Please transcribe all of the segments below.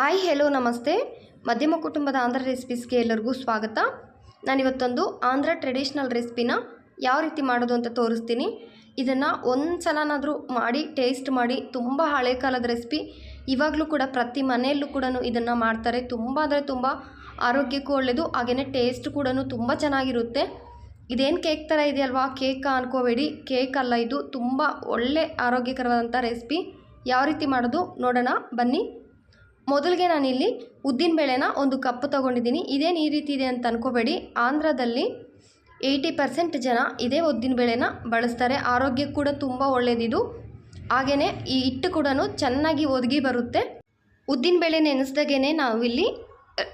Hi hello ನಮಸ್ತೆ. ಮಧ್ಯಮ ಕುಟುಂಬದ ಆಂಧ್ರ ರೆಸಿಪೀಸ್ಗೆ ಎಲ್ಲರಿಗೂ ಸ್ವಾಗತ. ನಾನಿವತ್ತೊಂದು ಆಂಧ್ರ ಟ್ರೆಡಿಷ್ನಲ್ ರೆಸಿಪಿನ ಯಾವ ರೀತಿ ಮಾಡೋದು ಅಂತ ತೋರಿಸ್ತೀನಿ. ಇದನ್ನು ಒಂದು ಸಲನಾದರೂ ಮಾಡಿ ಟೇಸ್ಟ್ ಮಾಡಿ, ತುಂಬ ಹಳೆ ಕಾಲದ ರೆಸಿಪಿ ಇವಾಗಲೂ ಕೂಡ ಪ್ರತಿ ಮನೆಯಲ್ಲೂ ಕೂಡ ಇದನ್ನು ಮಾಡ್ತಾರೆ. ತುಂಬ ಅಂದರೆ ತುಂಬ ಆರೋಗ್ಯಕ್ಕೂ ಒಳ್ಳೆಯದು ಹಾಗೆಯೇ ಟೇಸ್ಟ್ ಕೂಡ ತುಂಬ ಚೆನ್ನಾಗಿರುತ್ತೆ. ಇದೇನು ಕೇಕ್ ಥರ ಇದೆಯಲ್ವಾ ಕೇಕ್ ಅನ್ಕೋಬೇಡಿ. ಕೇಕ್ ಅಲ್ಲ, ಇದು ತುಂಬ ಒಳ್ಳೆ ಆರೋಗ್ಯಕರವಾದಂಥ ರೆಸಿಪಿ ಯಾವ ರೀತಿ ಮಾಡೋದು ನೋಡೋಣ. ಬನ್ನಿ. ಮೊದಲಿಗೆ ನಾನಿಲ್ಲಿ ಉದ್ದಿನಬೇಳೆನ ಒಂದು ಕಪ್ ತೊಗೊಂಡಿದ್ದೀನಿ. ಇದೇನು ಈ ರೀತಿ ಇದೆ ಅಂತ ಅನ್ಕೋಬೇಡಿ. ಆಂಧ್ರದಲ್ಲಿ ಏಯ್ಟಿ ಪರ್ಸೆಂಟ್ ಜನ ಇದೇ ಉದ್ದಿನಬೇಳೆನ ಬಳಸ್ತಾರೆ. ಆರೋಗ್ಯಕ್ಕೆ ಕೂಡ ತುಂಬ ಒಳ್ಳೆಯದಿದು ಹಾಗೆಯೇ ಈ ಹಿಟ್ಟು ಕೂಡ ಚೆನ್ನಾಗಿ ಒದಗಿ ಬರುತ್ತೆ. ಉದ್ದಿನಬೇಳೆ ನೆನೆಸ್ದಾಗೇ ನಾವಿಲ್ಲಿ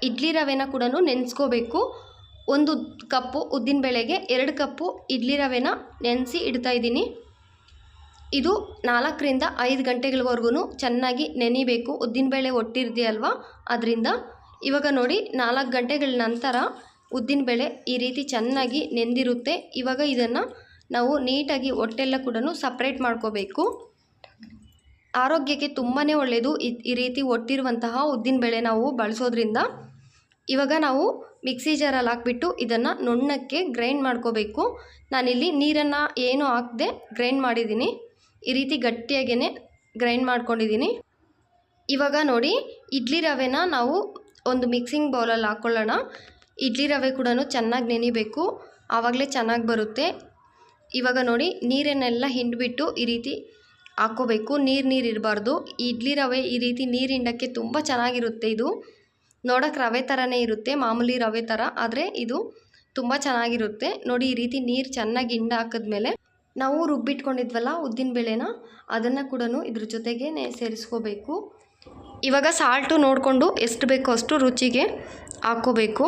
ಇಡ್ಲಿ ರವೆನ ಕೂಡ ನೆನೆಸ್ಕೋಬೇಕು. ಒಂದು ಕಪ್ಪು ಉದ್ದಿನಬೇಳೆಗೆ ಎರಡು ಕಪ್ಪು ಇಡ್ಲಿ ರವೆನ ನೆನೆಸಿ ಇಡ್ತಾ ಇದ್ದೀನಿ. ಇದು ನಾಲ್ಕರಿಂದ ಐದು ಗಂಟೆಗಳವರೆಗೂ ಚೆನ್ನಾಗಿ ನೆನಿಬೇಕು. ಉದ್ದಿನಬೇಳೆ ಒಟ್ಟಿರ್ದೆಯಲ್ವಾ ಅದರಿಂದ ಇವಾಗ ನೋಡಿ, ನಾಲ್ಕು ಗಂಟೆಗಳ ನಂತರ ಉದ್ದಿನಬೇಳೆ ಈ ರೀತಿ ಚೆನ್ನಾಗಿ ನೆಂದಿರುತ್ತೆ. ಇವಾಗ ಇದನ್ನು ನಾವು ನೀಟಾಗಿ ಹೊಟ್ಟೆಲ್ಲ ಕೂಡ ಸಪ್ರೇಟ್ ಮಾಡ್ಕೋಬೇಕು. ಆರೋಗ್ಯಕ್ಕೆ ತುಂಬಾ ಒಳ್ಳೆಯದು ಈ- ರೀತಿ ಒಟ್ಟಿರುವಂತಹ ಉದ್ದಿನಬೇಳೆ ನಾವು ಬಳಸೋದ್ರಿಂದ. ಇವಾಗ ನಾವು ಮಿಕ್ಸಿ ಜಾರಲ್ಲಿ ಹಾಕ್ಬಿಟ್ಟು ಇದನ್ನು ನುಣ್ಣಕ್ಕೆ ಗ್ರೈಂಡ್ ಮಾಡ್ಕೋಬೇಕು. ನಾನಿಲ್ಲಿ ನೀರನ್ನು ಏನು ಹಾಕದೆ ಗ್ರೈಂಡ್ ಮಾಡಿದ್ದೀನಿ. ಈ ರೀತಿ ಗಟ್ಟಿಯಾಗೇ ಗ್ರೈಂಡ್ ಮಾಡ್ಕೊಂಡಿದ್ದೀನಿ. ಇವಾಗ ನೋಡಿ, ಇಡ್ಲಿ ರವೆನ ನಾವು ಒಂದು ಮಿಕ್ಸಿಂಗ್ ಬೌಲಲ್ಲಿ ಹಾಕ್ಕೊಳ್ಳೋಣ ಇಡ್ಲಿ ರವೆ ಕೂಡ ಚೆನ್ನಾಗಿ ನೆನಿಬೇಕು. ಆವಾಗಲೇ ಚೆನ್ನಾಗಿ ಬರುತ್ತೆ. ಇವಾಗ ನೋಡಿ, ನೀರನ್ನೆಲ್ಲ ಹಿಂಡ್ಬಿಟ್ಟು ಈ ರೀತಿ ಹಾಕ್ಕೋಬೇಕು ನೀರು ನೀರು ಇರಬಾರ್ದು. ಇಡ್ಲಿ ರವೆ ಈ ರೀತಿ ನೀರು ಹಿಂಡಕ್ಕೆ ತುಂಬ ಚೆನ್ನಾಗಿರುತ್ತೆ ಇದು. ನೋಡೋಕೆ ರವೆ ಥರನೇ ಇರುತ್ತೆ, ಮಾಮೂಲಿ ರವೆ ಥರ ಆದರೆ ಇದು ತುಂಬ ಚೆನ್ನಾಗಿರುತ್ತೆ. ನೋಡಿ, ಈ ರೀತಿ ನೀರು ಚೆನ್ನಾಗಿ ಹಿಂಡ ಹಾಕಿದ್ಮೇಲೆ ನಾವು ರುಬ್ಬಿಟ್ಕೊಂಡಿದ್ವಲ್ಲ ಉದ್ದಿನಬೇಳೆನ ಅದನ್ನು ಕೂಡ ಇದ್ರ ಜೊತೆಗೆ ಸೇರಿಸ್ಕೋಬೇಕು. ಇವಾಗ ಸಾಲ್ಟು ನೋಡಿಕೊಂಡು ಎಷ್ಟು ಬೇಕೋ ಅಷ್ಟು ರುಚಿಗೆ ಹಾಕ್ಕೋಬೇಕು.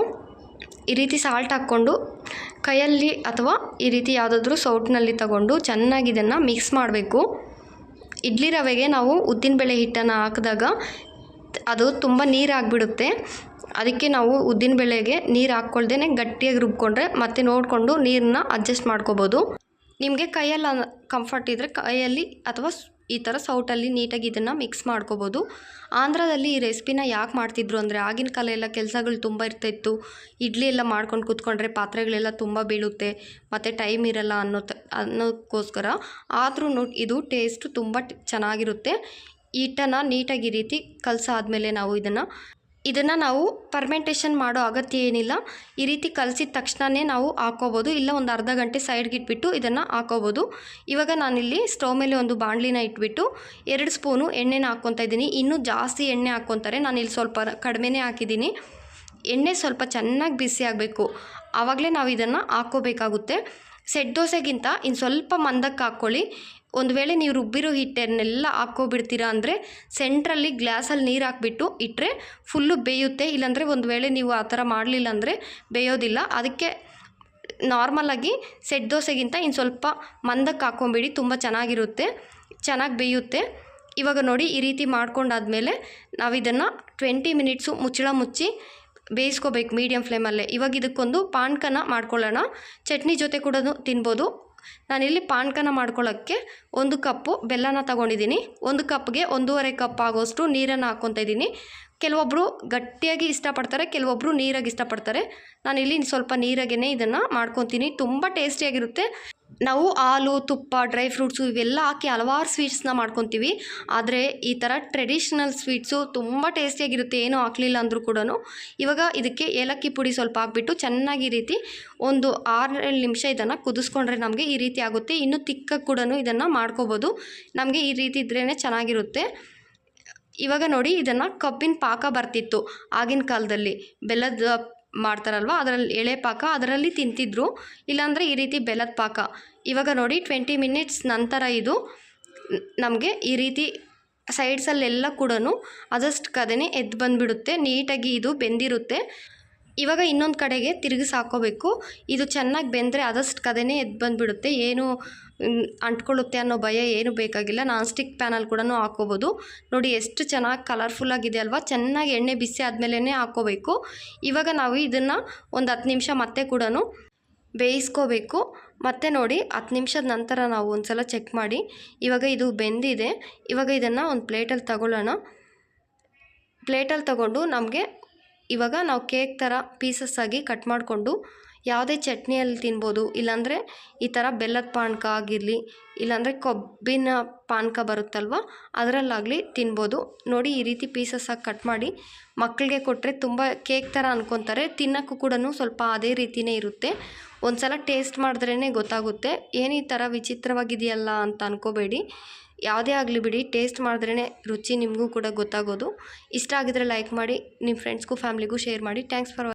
ಈ ರೀತಿ ಸಾಲ್ಟ್ ಹಾಕ್ಕೊಂಡು ಕೈಯಲ್ಲಿ ಅಥವಾ ಈ ರೀತಿ ಯಾವುದಾದ್ರೂ ಸೌಟ್ನಲ್ಲಿ ತಗೊಂಡು ಚೆನ್ನಾಗಿ ಇದನ್ನು ಮಿಕ್ಸ್ ಮಾಡಬೇಕು. ಇಡ್ಲಿ ರವೆಗೆ ನಾವು ಉದ್ದಿನಬೇಳೆ ಹಿಟ್ಟನ್ನು ಹಾಕಿದಾಗ ಅದು ತುಂಬ ನೀರು ಆಗಿಬಿಡುತ್ತೆ. ಅದಕ್ಕೆ ನಾವು ಉದ್ದಿನಬೇಳೆಗೆ ನೀರು ಹಾಕ್ಕೊಳ್ದೇ ಗಟ್ಟಿಯಾಗಿ ರುಬ್ಕೊಂಡ್ರೆ ಮತ್ತೆ ನೋಡಿಕೊಂಡು ನೀರನ್ನ ಅಡ್ಜಸ್ಟ್ ಮಾಡ್ಕೋಬೋದು. ನಿಮಗೆ ಕೈಯಲ್ಲಿ ಕಂಫರ್ಟ್ ಇದ್ದರೆ ಕೈಯಲ್ಲಿ ಅಥವಾ ಈ ಥರ ಸೌಟಲ್ಲಿ ನೀಟಾಗಿ ಇದನ್ನು ಮಿಕ್ಸ್ ಮಾಡ್ಕೋಬೋದು. ಆಂಧ್ರದಲ್ಲಿ ಈ ರೆಸಿಪಿನ ಯಾಕೆ ಮಾಡ್ತಿದ್ರು ಅಂದರೆ ಆಗಿನ ಕಾಲ ಎಲ್ಲ ಕೆಲಸಗಳು ತುಂಬ ಇರ್ತಾಯಿತ್ತು ಇಡ್ಲಿ ಎಲ್ಲ ಮಾಡ್ಕೊಂಡು ಕೂತ್ಕೊಂಡ್ರೆ ಪಾತ್ರೆಗಳೆಲ್ಲ ತುಂಬ ಬೀಳುತ್ತೆ, ಮತ್ತು ಟೈಮ್ ಇರಲ್ಲ ಅನ್ನೋ ತ ಅನ್ನೋಕ್ಕೋಸ್ಕರ ಆದ್ರೂ ಇದು ಟೇಸ್ಟು ತುಂಬ ಚೆನ್ನಾಗಿರುತ್ತೆ. ಹಿಟ್ಟನ್ನು ನೀಟಾಗಿ ಈ ರೀತಿ ಕಲಸಾದ್ಮೇಲೆ ನಾವು ಇದನ್ನು ಇದನ್ನು ನಾವು ಪರ್ಮೆಂಟೇಷನ್ ಮಾಡೋ ಅಗತ್ಯ ಏನಿಲ್ಲ. ಈ ರೀತಿ ಕಲಸಿದ ತಕ್ಷಣವೇ ನಾವು ಹಾಕೋಬೋದು. ಇಲ್ಲ, ಒಂದು ಅರ್ಧ ಗಂಟೆ ಸೈಡ್ಗೆ ಇಟ್ಬಿಟ್ಟು ಇದನ್ನು ಹಾಕೋಬೋದು. ಇವಾಗ ನಾನಿಲ್ಲಿ ಸ್ಟವ್ ಮೇಲೆ ಒಂದು ಬಾಣಲಿನ ಇಟ್ಬಿಟ್ಟು ಎರಡು ಸ್ಪೂನು ಎಣ್ಣೆನ ಹಾಕ್ಕೊತಾ ಇದ್ದೀನಿ. ಇನ್ನೂ ಜಾಸ್ತಿ ಎಣ್ಣೆ ಹಾಕ್ಕೊತಾರೆ. ಇಲ್ಲಿ ಸ್ವಲ್ಪ ಕಡಿಮೆನೇ ಹಾಕಿದ್ದೀನಿ. ಎಣ್ಣೆ ಸ್ವಲ್ಪ ಚೆನ್ನಾಗಿ ಬಿಸಿ ಆಗಬೇಕು. ಆವಾಗಲೇ ನಾವು ಇದನ್ನು ಹಾಕ್ಕೋಬೇಕಾಗುತ್ತೆ ಸೆಟ್ ದೋಸೆಗಿಂತ ಇನ್ನು ಸ್ವಲ್ಪ ಮಂದಕ್ಕೆ ಹಾಕ್ಕೊಳ್ಳಿ. ಒಂದು ವೇಳೆ ನೀವು ರುಬ್ಬಿರೋ ಹಿಟ್ಟನ್ನೆಲ್ಲ ಹಾಕ್ಕೊಬಿಡ್ತೀರಾ ಅಂದರೆ ಸೆಂಟ್ರಲ್ಲಿ ಗ್ಲಾಸಲ್ಲಿ ನೀರು ಹಾಕ್ಬಿಟ್ಟು ಇಟ್ಟರೆ ಫುಲ್ಲು ಬೇಯುತ್ತೆ. ಇಲ್ಲಾಂದರೆ ಒಂದು ವೇಳೆ ನೀವು ಆ ಥರ ಮಾಡಲಿಲ್ಲ ಅಂದರೆ ಬೇಯೋದಿಲ್ಲ. ಅದಕ್ಕೆ ನಾರ್ಮಲಾಗಿ ಸೆಟ್ ದೋಸೆಗಿಂತ ಇನ್ನು ಸ್ವಲ್ಪ ಮಂದಕ್ಕೆ ಹಾಕ್ಕೊಂಬಿಡಿ. ತುಂಬ ಚೆನ್ನಾಗಿರುತ್ತೆ. ಚೆನ್ನಾಗಿ ಬೇಯುತ್ತೆ. ಇವಾಗ ನೋಡಿ ಈ ರೀತಿ ಮಾಡ್ಕೊಂಡಾದ್ಮೇಲೆ ನಾವು ಇದನ್ನು ಟ್ವೆಂಟಿ ಮಿನಿಟ್ಸು ಮುಚ್ಚಳ ಮುಚ್ಚಿ ಬೇಯಿಸ್ಕೋಬೇಕು ಮೀಡಿಯಮ್ ಫ್ಲೇಮಲ್ಲೇ ಇವಾಗ ಇದಕ್ಕೊಂದು ಪಾನ್ಕನ ಮಾಡ್ಕೊಳ್ಳೋಣ. ಚಟ್ನಿ ಜೊತೆ ಕೂಡ ತಿನ್ಬೋದು. ನಾನಿಲ್ಲಿ ಪಾನ್ಕನ ಮಾಡ್ಕೊಳ್ಳೋಕ್ಕೆ ಒಂದು ಕಪ್ಪು ಬೆಲ್ಲನ ತಗೊಂಡಿದ್ದೀನಿ. ಒಂದು ಕಪ್ಗೆ ಒಂದೂವರೆ ಕಪ್ ಆಗೋಷ್ಟು ನೀರನ್ನು ಹಾಕ್ಕೊತಾ ಇದ್ದೀನಿ. ಕೆಲವೊಬ್ಬರು ಗಟ್ಟಿಯಾಗಿ ಇಷ್ಟಪಡ್ತಾರೆ ಕೆಲವೊಬ್ಬರು ನೀರಾಗಿ ಇಷ್ಟಪಡ್ತಾರೆ. ನಾನಿಲ್ಲಿ ಸ್ವಲ್ಪ ನೀರಾಗೇ ಇದನ್ನು ಮಾಡ್ಕೊತೀನಿ. ತುಂಬ ಟೇಸ್ಟಿಯಾಗಿರುತ್ತೆ. ನಾವು ಹಾಲು, ತುಪ್ಪ ಡ್ರೈ ಫ್ರೂಟ್ಸು ಇವೆಲ್ಲ ಹಾಕಿ ಹಲವಾರು ಸ್ವೀಟ್ಸ್ನ ಮಾಡ್ಕೊತೀವಿ. ಆದರೆ ಈ ಥರ ಟ್ರೆಡಿಷ್ನಲ್ ಸ್ವೀಟ್ಸು ತುಂಬ ಟೇಸ್ಟಿಯಾಗಿರುತ್ತೆ ಏನೂ ಹಾಕಲಿಲ್ಲ ಅಂದರೂ ಕೂಡ ಇವಾಗ ಇದಕ್ಕೆ ಏಲಕ್ಕಿ ಪುಡಿ ಸ್ವಲ್ಪ ಹಾಕ್ಬಿಟ್ಟು ಚೆನ್ನಾಗಿ ಈ ರೀತಿ ಒಂದು ಆರೇಳು ನಿಮಿಷ ಇದನ್ನು ಕುದಿಸ್ಕೊಂಡ್ರೆ ನಮಗೆ ಈ ರೀತಿ ಆಗುತ್ತೆ. ಇನ್ನೂ ತಿಕ್ಕ ಕೂಡ ಇದನ್ನು ಮಾಡ್ಕೋಬೋದು. ನಮಗೆ ಈ ರೀತಿ ಇದ್ರೇ ಚೆನ್ನಾಗಿರುತ್ತೆ. ಇವಾಗ ನೋಡಿ, ಇದನ್ನು ಕಬ್ಬಿನ ಪಾಕ ಬರ್ತಿತ್ತು ಆಗಿನ ಕಾಲದಲ್ಲಿ. ಬೆಲ್ಲದ ಮಾಡ್ತಾರಲ್ವ? ಅದರಲ್ಲಿ ಎಳೆ ಪಾಕ ಅದರಲ್ಲಿ ತಿಂತಿದ್ರು. ಇಲ್ಲಾಂದರೆ ಈ ರೀತಿ ಬೆಲ್ಲದ ಪಾಕ. ಇವಾಗ ನೋಡಿ ಟ್ವೆಂಟಿ ಮಿನಿಟ್ಸ್ ನಂತರ ಇದು ನಮಗೆ ಈ ರೀತಿ ಸೈಡ್ಸಲ್ಲೆಲ್ಲ ಕೂಡ ಅದಷ್ಟು ಕದನೆ ಎದ್ದು ಬಂದುಬಿಡುತ್ತೆ. ನೀಟಾಗಿ ಇದು ಬೆಂದಿರುತ್ತೆ. ಇವಾಗ ಇನ್ನೊಂದು ಕಡೆಗೆ ತಿರುಗಿಸಾಕೋಬೇಕು ಇದು ಚೆನ್ನಾಗಿ ಬೆಂದರೆ ಆದಷ್ಟು ಕದನೆ ಎದ್ದು ಬಂದುಬಿಡುತ್ತೆ. ಏನು ಅಂಟ್ಕೊಳ್ಳುತ್ತೆ ಅನ್ನೋ ಭಯ ಏನು ಬೇಕಾಗಿಲ್ಲ. ನಾನ್ ಸ್ಟಿಕ್ ಪ್ಯಾನಲ್ಲಿ ಕೂಡ ಹಾಕೋಬೋದು ನೋಡಿ, ಎಷ್ಟು ಚೆನ್ನಾಗಿ ಕಲರ್ಫುಲ್ಲಾಗಿದೆ ಅಲ್ವಾ? ಚೆನ್ನಾಗಿ ಎಣ್ಣೆ ಬಿಸಿ ಆದಮೇಲೆ ಹಾಕೋಬೇಕು ಇವಾಗ ನಾವು ಇದನ್ನು ಒಂದು ಹತ್ತು ನಿಮಿಷ ಮತ್ತೆ ಕೂಡ ಬೇಯಿಸ್ಕೋಬೇಕು. ಮತ್ತೆ ನೋಡಿ, ಹತ್ತು ನಿಮಿಷದ ನಂತರ ನಾವು ಒಂದು ಸಲ ಚೆಕ್ ಮಾಡಿ. ಇವಾಗ ಇದು ಬೆಂದಿದೆ. ಇವಾಗ ಇದನ್ನು ಒಂದು ಪ್ಲೇಟಲ್ಲಿ ತಗೊಳ್ಳೋಣ. ಪ್ಲೇಟಲ್ಲಿ ತಗೊಂಡು ನಮಗೆ ಇವಾಗ ನಾವು ಕೇಕ್ ಥರ ಪೀಸಸ್ ಆಗಿ ಕಟ್ ಮಾಡಿಕೊಂಡು ಯಾವುದೇ ಚಟ್ನಿಯಲ್ಲಿ ತಿನ್ಬೋದು, ಇಲ್ಲಾಂದರೆ ಈ ಥರ ಬೆಲ್ಲದ ಪಾನಕ ಆಗಿರಲಿ, ಇಲ್ಲಾಂದರೆ ಕೊಬ್ಬಿನ ಪಾನಕ ಬರುತ್ತಲ್ವ, ಅದರಲ್ಲಾಗಲಿ ತಿನ್ಬೋದು. ನೋಡಿ, ಈ ರೀತಿ ಪೀಸಸ್ ಕಟ್ ಮಾಡಿ ಮಕ್ಕಳಿಗೆ ಕೊಟ್ಟರೆ ತುಂಬ ಕೇಕ್ ಥರ ಅಂದ್ಕೊತಾರೆ ತಿನ್ನೋಕ್ಕೂ ಕೂಡ ಸ್ವಲ್ಪ ಅದೇ ರೀತಿಯೇ ಇರುತ್ತೆ. ಒಂದ್ಸಲ ಟೇಸ್ಟ್ ಮಾಡಿದ್ರೇ ಗೊತ್ತಾಗುತ್ತೆ. ಏನು ಈ ಥರ ವಿಚಿತ್ರವಾಗಿದೆಯಲ್ಲ ಅಂತ ಅನ್ಕೋಬೇಡಿ. ಯಾವುದೇ ಆಗಲಿ ಬಿಡಿ ಟೇಸ್ಟ್ ಮಾಡಿದ್ರೇ ರುಚಿ ನಿಮಗೂ ಕೂಡ ಗೊತ್ತಾಗೋದು. ಇಷ್ಟ ಆಗಿದ್ರೆ ಲೈಕ್ ಮಾಡಿ ನಿಮ್ಮ ಫ್ರೆಂಡ್ಸ್ಗೂ ಫ್ಯಾಮ್ಲಿಗೂ ಶೇರ್ ಮಾಡಿ. Thanks for